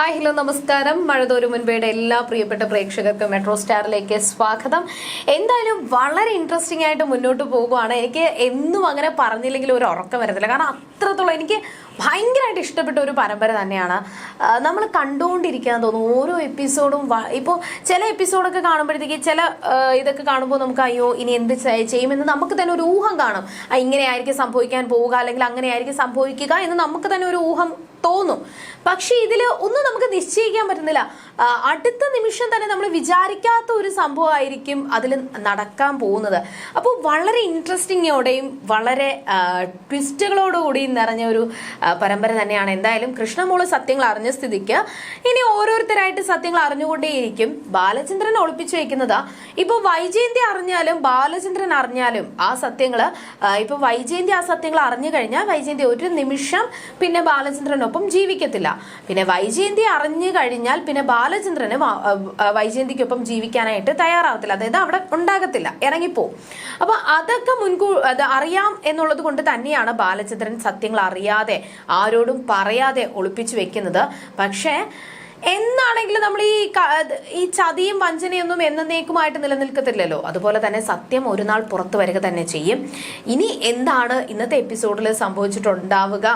Hi hello നമസ്കാരം. മഴതോരു മുൻപേടെ എല്ലാ പ്രിയപ്പെട്ട പ്രേക്ഷകർക്കും മെട്രോ സ്റ്റാറിലേക്ക് സ്വാഗതം. എന്തായാലും വളരെ ഇൻട്രസ്റ്റിംഗ് ആയിട്ട് മുന്നോട്ട് പോകുവാണ്. എനിക്ക് എന്നും അങ്ങനെ പറഞ്ഞില്ലെങ്കിൽ ഒരു ഉറക്കം വരത്തില്ല. കാരണം അത്രത്തോളം എനിക്ക് ഭയങ്കരമായിട്ട് ഇഷ്ടപ്പെട്ട ഒരു പരമ്പര തന്നെയാണ്. നമ്മൾ കണ്ടുകൊണ്ടിരിക്കാൻ തോന്നും. ഓരോ എപ്പിസോഡും ഇപ്പോൾ ചില എപ്പിസോഡൊക്കെ കാണുമ്പോഴത്തേക്ക് ചില ഇതൊക്കെ കാണുമ്പോൾ നമുക്ക് അയ്യോ ഇനി എന്ത് ചെയ്- ചെയ്യുമെന്ന് നമുക്ക് തന്നെ ഒരു ഊഹം കാണും. ഇങ്ങനെയായിരിക്കും സംഭവിക്കാൻ പോവുക അല്ലെങ്കിൽ അങ്ങനെയായിരിക്കും സംഭവിക്കുക എന്ന് നമുക്ക് തന്നെ ഒരു ഊഹം തോന്നും. പക്ഷേ ഇതിൽ ഒന്നും നമുക്ക് നിശ്ചയിക്കാൻ പറ്റുന്നില്ല. അടുത്ത നിമിഷം തന്നെ നമ്മൾ വിചാരിക്കാത്ത ഒരു സംഭവമായിരിക്കും അതിൽ നടക്കാൻ പോകുന്നത്. അപ്പോൾ വളരെ ഇൻട്രസ്റ്റിങ്ങോടെയും വളരെ ട്വിസ്റ്റുകളോടുകൂടിയും നിറഞ്ഞ ഒരു പരമ്പര തന്നെയാണ്. എന്തായാലും കൃഷ്ണമോൾ സത്യങ്ങൾ അറിഞ്ഞ സ്ഥിതിക്ക് ഇനി ഓരോരുത്തരായിട്ട് സത്യങ്ങൾ അറിഞ്ഞുകൊണ്ടേയിരിക്കും. ബാലചന്ദ്രൻ ഒളിപ്പിച്ചു വെക്കുന്നത്. ഇപ്പോൾ വൈജയന്തി അറിഞ്ഞാലും ബാലചന്ദ്രൻ അറിഞ്ഞാലും ആ സത്യങ്ങൾ ഇപ്പോൾ വൈജയന്തി ആ സത്യങ്ങൾ അറിഞ്ഞു കഴിഞ്ഞാൽ വൈജയന്തി ഒരു നിമിഷം പിന്നെ ബാലചന്ദ്രനൊപ്പം ജീവിക്കത്തില്ല. പിന്നെ വൈജയന്തി അറിഞ്ഞു കഴിഞ്ഞാൽ പിന്നെ ബാലചന്ദ്രന് വൈജയന്തിക്കൊപ്പം ജീവിക്കാനായിട്ട് തയ്യാറാവത്തില്ല. അതായത് അവിടെ ഉണ്ടാകത്തില്ല. ഇറങ്ങിപ്പോവും. അപ്പൊ അതൊക്കെ മുൻകൂർ അത് അറിയാം എന്നുള്ളത് കൊണ്ട് തന്നെയാണ് ബാലചന്ദ്രൻ സത്യങ്ങൾ അറിയാതെ ആരോടും പറയാതെ ഒളിപ്പിച്ചു വെക്കുന്നത്. പക്ഷേ എന്നാണെങ്കിലും നമ്മൾ ഈ ഈ ചതിയും വഞ്ചനയൊന്നും എന്നേക്കുമായിട്ട് നിലനിൽക്കത്തില്ലല്ലോ. അതുപോലെ തന്നെ സത്യം ഒരു നാൾ പുറത്തു വരിക തന്നെ ചെയ്യും. ഇനി എന്താണ് ഇന്നത്തെ എപ്പിസോഡിൽ സംഭവിച്ചിട്ടുണ്ടാവുക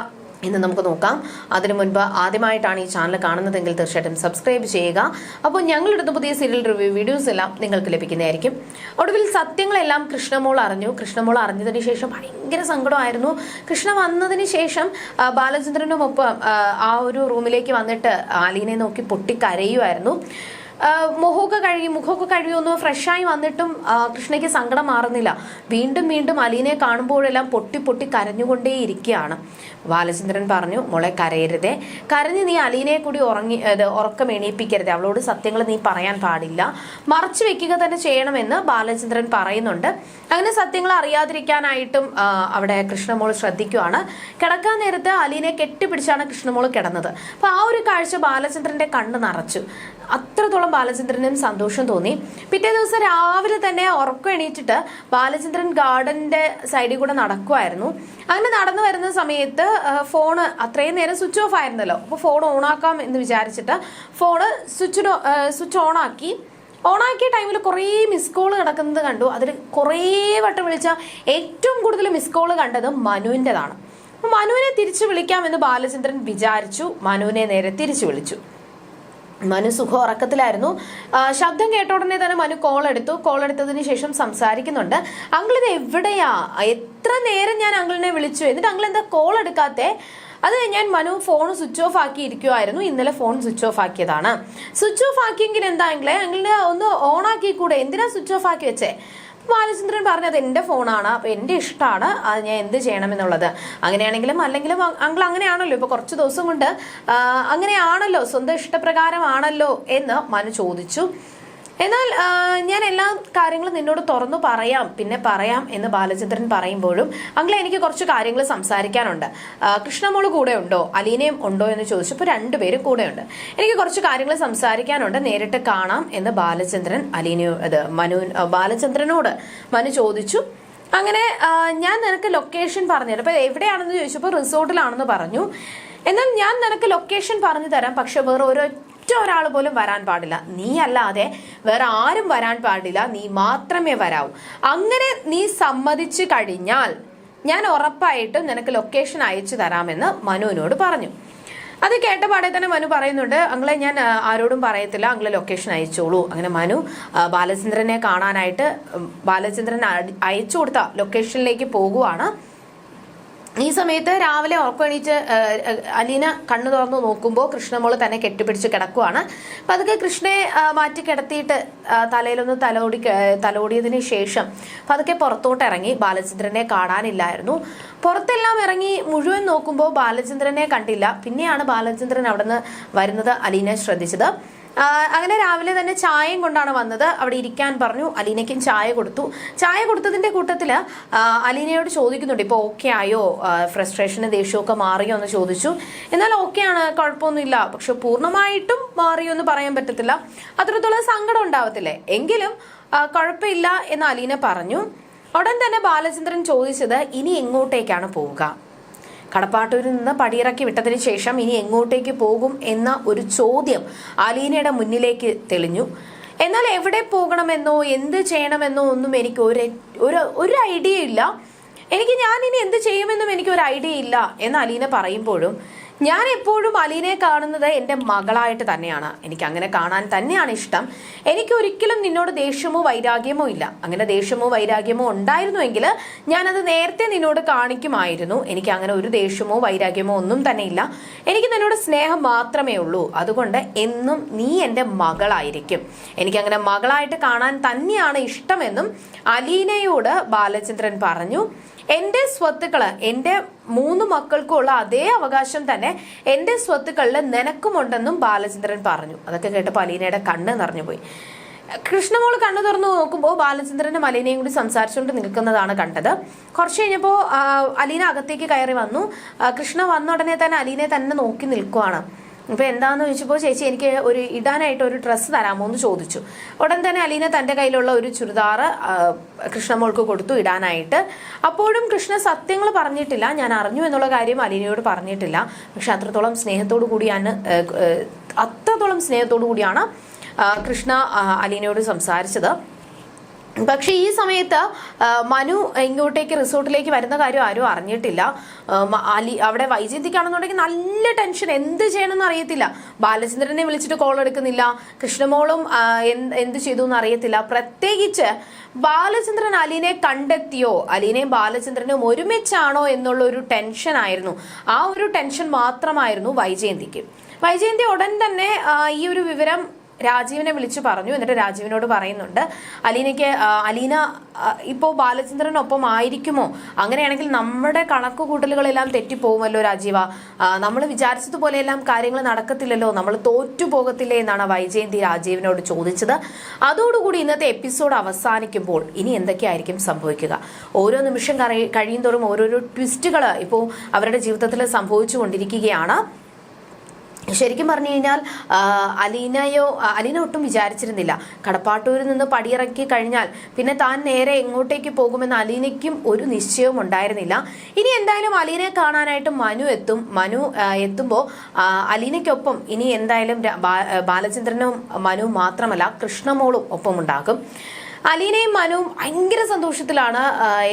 എന്ന് നമുക്ക് നോക്കാം. അതിനു മുൻപ് ആദ്യമായിട്ടാണ് ഈ ചാനൽ കാണുന്നതെങ്കിൽ തീർച്ചയായിട്ടും സബ്സ്ക്രൈബ് ചെയ്യുക. അപ്പോൾ ഞങ്ങളിടുന്ന പുതിയ സീരിയൽ റിവ്യൂ വീഡിയോസ് എല്ലാം നിങ്ങൾക്ക് ലഭിക്കുന്നതായിരിക്കും. ഒടുവിൽ സത്യങ്ങളെല്ലാം കൃഷ്ണമോൾ അറിഞ്ഞു. കൃഷ്ണമോൾ അറിഞ്ഞതിന് ശേഷം ഭയങ്കര സങ്കടമായിരുന്നു. കൃഷ്ണ വന്നതിന് ശേഷം ബാലചന്ദ്രനുമൊപ്പം ആ, ഒരു റൂമിലേക്ക് വന്നിട്ട് ആലീനെ നോക്കി പൊട്ടിക്കരയുമായിരുന്നു. മുഖമൊക്കെ കഴുകി മുഖമൊക്കെ കഴുകി ഒന്ന് ഫ്രഷായി വന്നിട്ടും കൃഷ്ണയ്ക്ക് സങ്കടം മാറുന്നില്ല. വീണ്ടും വീണ്ടും അലീനെ കാണുമ്പോഴെല്ലാം പൊട്ടി പൊട്ടി കരഞ്ഞുകൊണ്ടേയിരിക്കുകയാണ്. ബാലചന്ദ്രൻ പറഞ്ഞു മോളെ കരയരുതേ. കരഞ്ഞ് നീ അലീനെ കൂടി ഉറങ്ങി ഉറക്കം എണീപ്പിക്കരുത്. അവളോട് സത്യങ്ങൾ നീ പറയാൻ പാടില്ല. മറച്ചു വെക്കുക തന്നെ ചെയ്യണമെന്ന് ബാലചന്ദ്രൻ പറയുന്നുണ്ട്. അങ്ങനെ സത്യങ്ങൾ അറിയാതിരിക്കാനായിട്ടും അവിടെ കൃഷ്ണമോൾ ശ്രദ്ധിക്കുവാണ്. കിടക്കാൻ നേരത്ത് അലീനെ കെട്ടിപ്പിടിച്ചാണ് കൃഷ്ണമോൾ കിടന്നത്. അപ്പൊ ആ ഒരു കാഴ്ച ബാലചന്ദ്രന്റെ കണ്ണ് നിറച്ചു. അത്രത്തോളം ബാലചന്ദ്രനും സന്തോഷം തോന്നി. പിറ്റേ ദിവസം രാവിലെ തന്നെ ഉറക്കം എണീറ്റിട്ട് ബാലചന്ദ്രൻ ഗാർഡന്റെ സൈഡിൽ കൂടെ നടക്കുമായിരുന്നു അങ്ങനെ നടന്നു വരുന്ന സമയത്ത് ഫോണ് അത്രയും നേരം സ്വിച്ച് ഓഫ് ആയിരുന്നല്ലോ. അപ്പോൾ ഫോൺ ഓണാക്കാം എന്ന് വിചാരിച്ചിട്ട് ഫോണ് സ്വിച്ച് സ്വിച്ച് ഓൺ ആക്കി ഓണാക്കിയ ടൈമിൽ കുറേ മിസ് കോൾ കിടക്കുന്നത് കണ്ടു. അതിൽ കുറേ വട്ടം വിളിച്ച ഏറ്റവും കൂടുതൽ മിസ് കോൾ കണ്ടത് മനുവിന്റെതാണ്. മനുവിനെ തിരിച്ചു വിളിക്കാമെന്ന് ബാലചന്ദ്രൻ വിചാരിച്ചു. മനുവിനെ നേരെ തിരിച്ചു വിളിച്ചു. മനു സുഖ ഉറക്കത്തിലായിരുന്നു. ശബ്ദം കേട്ട ഉടനെ തന്നെ മനു കോൾ എടുത്തു. കോൾ എടുത്തതിന് ശേഷം സംസാരിക്കുന്നുണ്ട്. അങ്കിൾ ഇത് എവിടെയാ? എത്ര നേരം ഞാൻ അങ്കിളിനെ വിളിച്ചു? എന്നിട്ട് അങ്കിൾ എന്താ കോൾ എടുക്കാത്തെ? അത് ഞാൻ മനു ഫോൺ സ്വിച്ച് ഓഫ് ആക്കി ഇരിക്കുമായിരുന്നു ഇന്നലെ ഫോൺ സ്വിച്ച് ഓഫ് ആക്കിയതാണ്. സ്വിച്ച് ഓഫ് ആക്കിയെങ്കിൽ എന്താ അങ്കിളെ? അങ്കിളിനെ ഒന്ന് ഓൺ ആക്കി കൂടെ എന്തിനാ സ്വിച്ച് ഓഫ് ആക്കി വെച്ചേ? ബാലചന്ദ്രൻ പറഞ്ഞത് എന്റെ ഫോണാണ് അപ്പൊ എന്റെ ഇഷ്ടമാണ് അത് ഞാൻ എന്ത് ചെയ്യണം എന്നുള്ളത് അങ്ങനെയാണെങ്കിലും അല്ലെങ്കിലും അങ്കിൾ അങ്ങനെയാണല്ലോ ഇപ്പൊ കുറച്ച് ദിവസം കൊണ്ട് അങ്ങനെയാണല്ലോ സ്വന്തം ഇഷ്ടപ്രകാരമാണല്ലോ എന്ന് മനു ചോദിച്ചു. എന്നാൽ ഞാൻ എല്ലാ കാര്യങ്ങളും നിന്നോട് തുറന്നു പറയാം പിന്നെ പറയാം എന്ന് ബാലചന്ദ്രൻ പറയുമ്പോഴും അങ്കിളെ എനിക്ക് കുറച്ച് കാര്യങ്ങൾ സംസാരിക്കാനുണ്ട്. കൃഷ്ണമോൾ കൂടെ ഉണ്ടോ? അലീനയും ഉണ്ടോ എന്ന് ചോദിച്ചപ്പോൾ രണ്ടുപേരും കൂടെയുണ്ട് എനിക്ക് കുറച്ച് കാര്യങ്ങൾ സംസാരിക്കാനുണ്ട് നേരിട്ട് കാണാം എന്ന് ബാലചന്ദ്രൻ അലീനയോ അത് മനു ബാലചന്ദ്രനോട് മനു ചോദിച്ചു. അങ്ങനെ ഞാൻ നിനക്ക് ലൊക്കേഷൻ പറഞ്ഞുതരാം അപ്പൊ എവിടെയാണെന്ന് ചോദിച്ചപ്പോൾ റിസോർട്ടിലാണെന്ന് പറഞ്ഞു. എന്നാൽ ഞാൻ നിനക്ക് ലൊക്കേഷൻ പറഞ്ഞു തരാം പക്ഷെ വേറെ ഒരൊറ്റ ഒരാൾ പോലും വരാൻ പാടില്ല. നീ അല്ലാതെ വേറെ ആരും വരാൻ പാടില്ല. നീ മാത്രമേ വരാവൂ. അങ്ങനെ നീ സമ്മതിച്ചു കഴിഞ്ഞാൽ ഞാൻ ഉറപ്പായിട്ടും നിനക്ക് ലൊക്കേഷൻ അയച്ചു തരാമെന്ന് മനുവിനോട് പറഞ്ഞു. അത് കേട്ട പാടെ തന്നെ മനു പറയുന്നുണ്ട് അങ്ങളെ ഞാൻ ആരോടും പറയത്തില്ല. അങ്ങളെ ലൊക്കേഷൻ അയച്ചോളൂ. അങ്ങനെ മനു ബാലചന്ദ്രനെ കാണാനായിട്ട് ബാലചന്ദ്രൻ അയച്ചു കൊടുത്ത ലൊക്കേഷനിലേക്ക് പോകുവാണ് ഈ സമയത്ത് രാവിലെ ഉറക്കണീറ്റ് അലീന കണ്ണു തുറന്നു നോക്കുമ്പോൾ കൃഷ്ണമോൾ തന്നെ കെട്ടിപ്പിടിച്ച് കിടക്കുവാണ്. അപ്പം അതൊക്കെ കൃഷ്ണയെ മാറ്റി കിടത്തിയിട്ട് തലയിലൊന്ന് തലോടി തലോടിയതിന് ശേഷം അപ്പം അതൊക്കെ പുറത്തോട്ട് ഇറങ്ങി ബാലചന്ദ്രനെ കാണാനില്ലായിരുന്നു. പുറത്തെല്ലാം ഇറങ്ങി മുഴുവൻ നോക്കുമ്പോൾ ബാലചന്ദ്രനെ കണ്ടില്ല. പിന്നെയാണ് ബാലചന്ദ്രൻ അവിടെ നിന്ന് വരുന്നത് അലീന ശ്രദ്ധിച്ചത്. അങ്ങനെ രാവിലെ തന്നെ ചായയും കൊണ്ടാണ് വന്നത്. അവിടെ ഇരിക്കാൻ പറഞ്ഞു. അലീനയ്ക്കും ചായ കൊടുത്തു. ചായ കൊടുത്തതിന്റെ കൂട്ടത്തിൽ അലീനയോട് ചോദിക്കുന്നുണ്ട് ഇപ്പോൾ ഓക്കെ ആയോ? ഫ്രസ്ട്രേഷന് ദേഷ്യമൊക്കെ മാറിയോ? എന്ന് ചോദിച്ചു. എന്നാൽ ഓക്കെ ആണ് കുഴപ്പമൊന്നുമില്ല. പക്ഷെ പൂർണമായിട്ടും മാറിയോ എന്ന് പറയാൻ പറ്റത്തില്ല. അത്രത്തോളം സങ്കടം ഉണ്ടാവത്തില്ലേ? എങ്കിലും കുഴപ്പമില്ല എന്ന് അലീന പറഞ്ഞു. ഉടൻ തന്നെ ബാലചന്ദ്രൻ ചോദിച്ചത് ഇനി എങ്ങോട്ടേക്കാണ് പോവുക? കടപ്പാട്ടൂരിൽ നിന്ന് പടിയിറക്കി വിട്ടതിന് ശേഷം ഇനി എങ്ങോട്ടേക്ക് പോകും എന്ന ഒരു ചോദ്യം അലീനയുടെ മുന്നിലേക്ക് തെളിഞ്ഞു. എന്നാൽ എവിടെ പോകണമെന്നോ എന്ത് ചെയ്യണമെന്നോ ഒന്നും എനിക്ക് ഒരു ഒരു ഐഡിയ ഇല്ല. എനിക്ക് ഞാൻ ഇനി എന്ത് ചെയ്യുമെന്നും എനിക്ക് ഒരു ഐഡിയ ഇല്ല എന്ന് അലീന പറയുമ്പോഴും ഞാൻ എപ്പോഴും അലീനെ കാണുന്നത് എന്റെ മകളായിട്ട് തന്നെയാണ്. എനിക്ക് അങ്ങനെ കാണാൻ തന്നെയാണ് ഇഷ്ടം. എനിക്ക് ഒരിക്കലും നിന്നോട് ദേഷ്യമോ വൈരാഗ്യമോ ഇല്ല. അങ്ങനെ ദേഷ്യമോ വൈരാഗ്യമോ ഉണ്ടായിരുന്നുവെങ്കിൽ ഞാനത് നേരത്തെ നിന്നോട് കാണിക്കുമായിരുന്നു. എനിക്ക് അങ്ങനെ ഒരു ദേഷ്യമോ വൈരാഗ്യമോ ഒന്നും തന്നെ ഇല്ല. എനിക്ക് നിന്നോട് സ്നേഹം മാത്രമേ ഉള്ളൂ. അതുകൊണ്ട് എന്നും നീ എന്റെ മകളായിരിക്കും. എനിക്കങ്ങനെ മകളായിട്ട് കാണാൻ തന്നെയാണ് ഇഷ്ടമെന്നും അലീനയോട് ബാലചന്ദ്രൻ പറഞ്ഞു. എന്റെ സ്വത്തുക്കൾ എന്റെ മൂന്ന് മക്കൾക്കുള്ള അതേ അവകാശം തന്നെ എന്റെ സ്വത്തുക്കളിൽ നിനക്കുമുണ്ടെന്നും ബാലചന്ദ്രൻ പറഞ്ഞു. അതൊക്കെ കേട്ടപ്പോൾ അലീനയുടെ കണ്ണ് നിറഞ്ഞുപോയി. കൃഷ്ണമോൾ കണ്ണു തുറന്നു നോക്കുമ്പോൾ ബാലചന്ദ്രനും അലീനയും കൂടി സംസാരിച്ചുകൊണ്ട് നിൽക്കുന്നതാണ് കണ്ടത്. കുറച്ച് കഴിഞ്ഞപ്പോൾ അലീന അകത്തേക്ക് കയറി വന്നു. കൃഷ്ണ വന്ന ഉടനെ തന്നെ അലീനെ തന്നെ നോക്കി നിൽക്കുവാണ്. ഇപ്പൊ എന്താന്ന് ചോദിച്ചപ്പോൾ ചേച്ചി എനിക്ക് ഒരു ഇടാനായിട്ട് ഒരു ഡ്രസ്സ് തരാമോ എന്ന് ചോദിച്ചു. ഉടൻ തന്നെ അലീന തന്റെ കയ്യിലുള്ള ഒരു ചുരിദാർ കൃഷ്ണമോൾക്ക് കൊടുത്തു ഇടാനായിട്ട്. അപ്പോഴും കൃഷ്ണ സത്യങ്ങൾ പറഞ്ഞിട്ടില്ല. ഞാൻ അറിഞ്ഞു എന്നുള്ള കാര്യം അലീനയോട് പറഞ്ഞിട്ടില്ല. പക്ഷെ അത്രത്തോളം സ്നേഹത്തോടു കൂടിയാണ് അത്രത്തോളം സ്നേഹത്തോടു കൂടിയാണ് കൃഷ്ണ അലീനയോട് സംസാരിച്ചത്. പക്ഷേ ഈ സമയത്ത് മനു ഇങ്ങോട്ടേക്ക് റിസോർട്ടിലേക്ക് വരുന്ന കാര്യം ആരും അറിഞ്ഞിട്ടില്ല. അലി അവിടെ വൈജയന്തിക്കാണെന്നുണ്ടെങ്കിൽ നല്ല ടെൻഷൻ. എന്ത് ചെയ്യണമെന്ന് അറിയത്തില്ല. ബാലചന്ദ്രനെ വിളിച്ചിട്ട് കോൾ എടുക്കുന്നില്ല. കൃഷ്ണമോളും എന്ത് ചെയ്തു എന്ന് അറിയത്തില്ല. പ്രത്യേകിച്ച് ബാലചന്ദ്രൻ അലീനെ കണ്ടെത്തിയോ? അലീനെയും ബാലചന്ദ്രനും ഒരുമിച്ചാണോ എന്നുള്ള ഒരു ടെൻഷൻ ആയിരുന്നു. ആ ഒരു ടെൻഷൻ മാത്രമായിരുന്നു വൈജയന്തിക്ക്. വൈജയന്തി ഉടൻ തന്നെ ഈ ഒരു വിവരം രാജീവിനെ വിളിച്ചു പറഞ്ഞു. എന്നിട്ട് രാജീവിനോട് പറയുന്നുണ്ട് അലീനയ്ക്ക് അലീന ഇപ്പോൾ ഇപ്പോ ബാലചന്ദ്രനൊപ്പം ആയിരിക്കുമോ? അങ്ങനെയാണെങ്കിൽ നമ്മുടെ കണക്ക് കൂട്ടലുകളെല്ലാം തെറ്റിപ്പോകുമല്ലോ രാജീവ നമ്മൾ വിചാരിച്ചതുപോലെയെല്ലാം കാര്യങ്ങൾ നടക്കത്തില്ലല്ലോ. നമ്മൾ തോറ്റു പോകത്തില്ലേ എന്നാണ് വൈജയന്തി രാജീവിനോട് ചോദിച്ചത്. അതോടുകൂടി ഇന്നത്തെ എപ്പിസോഡ് അവസാനിക്കുമ്പോൾ ഇനി എന്തൊക്കെയായിരിക്കും സംഭവിക്കുക? ഓരോ നിമിഷം കഴിയും തോറും ഓരോരോ ട്വിസ്റ്റുകൾ ഇപ്പോൾ അവരുടെ ജീവിതത്തിൽ സംഭവിച്ചുകൊണ്ടിരിക്കുകയാണ്. ശരിക്കും പറഞ്ഞു കഴിഞ്ഞാൽ അലീനയോ അലീന ഒട്ടും വിചാരിച്ചിരുന്നില്ല. കടപ്പാട്ടൂരിൽ നിന്ന് പടിയിറക്കി കഴിഞ്ഞാൽ പിന്നെ താൻ നേരെ എങ്ങോട്ടേക്ക് പോകുമെന്ന് അലീനയ്ക്കും ഒരു നിശ്ചയവും ഉണ്ടായിരുന്നില്ല. ഇനി എന്തായാലും അലീനയെ കാണാനായിട്ട് മനു എത്തും. മനു എത്തുമ്പോൾ അലീനയ്ക്കൊപ്പം ഇനി എന്തായാലും ബാലചന്ദ്രനും മനു മാത്രമല്ല കൃഷ്ണമോളും ഒപ്പം ഉണ്ടാകും അലീനയും മനുവും ഭയങ്കര സന്തോഷത്തിലാണ്.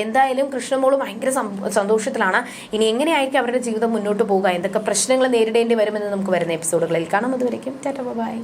എന്തായാലും കൃഷ്ണമോളും ഭയങ്കര സന്തോഷത്തിലാണ്. ഇനി എങ്ങനെയായിരിക്കും അവരുടെ ജീവിതം മുന്നോട്ട് പോകുക എന്തൊക്കെ പ്രശ്നങ്ങൾ നേരിടേണ്ടി വരുമെന്ന് നമുക്ക് വരുന്ന എപ്പിസോഡുകളിൽ കാണാം. അതുവരയ്ക്കും ടാറ്റ ബൈ.